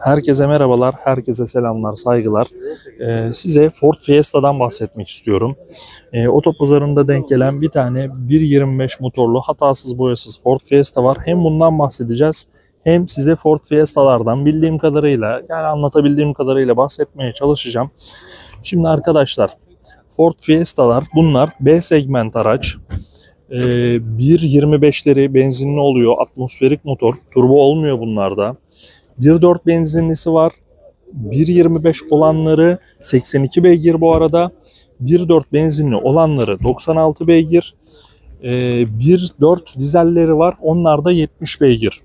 Herkese merhabalar, herkese selamlar, saygılar. Ee, size Ford Fiesta'dan bahsetmek istiyorum. Ee, otopazarında denk gelen bir tane 1.25 motorlu hatasız boyasız Ford Fiesta var. Hem bundan bahsedeceğiz hem size Ford Fiesta'lardan bildiğim kadarıyla yani anlatabildiğim kadarıyla bahsetmeye çalışacağım. Şimdi arkadaşlar Ford Fiesta'lar bunlar B segment araç. Ee, 1.25'leri benzinli oluyor. Atmosferik motor. Turbo olmuyor bunlarda. 1.4 benzinlisi var. 1.25 olanları 82 beygir bu arada. 1.4 benzinli olanları 96 beygir. Ee, 1.4 dizelleri var. Onlar da 70 beygir.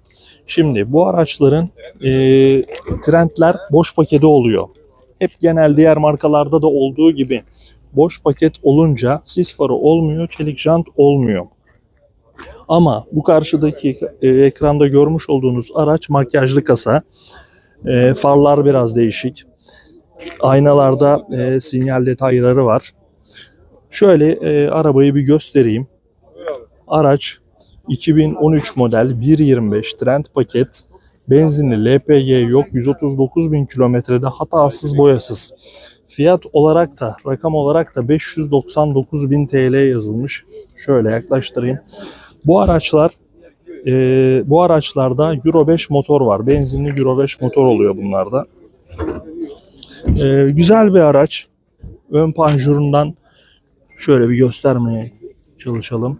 Şimdi bu araçların e, trendler boş paketi oluyor. Hep genel diğer markalarda da olduğu gibi boş paket olunca sis farı olmuyor, çelik jant olmuyor. Ama bu karşıdaki e, ekranda görmüş olduğunuz araç makyajlı kasa. E, farlar biraz değişik. Aynalarda e, sinyal detayları var. Şöyle e, arabayı bir göstereyim. Araç 2013 model 1.25 Trend paket. Benzinli LPG yok. 139 bin kilometrede hatasız boyasız. Fiyat olarak da rakam olarak da 599 bin TL yazılmış. Şöyle yaklaştırayım. Bu araçlar e, bu araçlarda Euro 5 motor var. Benzinli Euro 5 motor oluyor bunlarda. E, güzel bir araç. Ön panjurundan şöyle bir göstermeye çalışalım.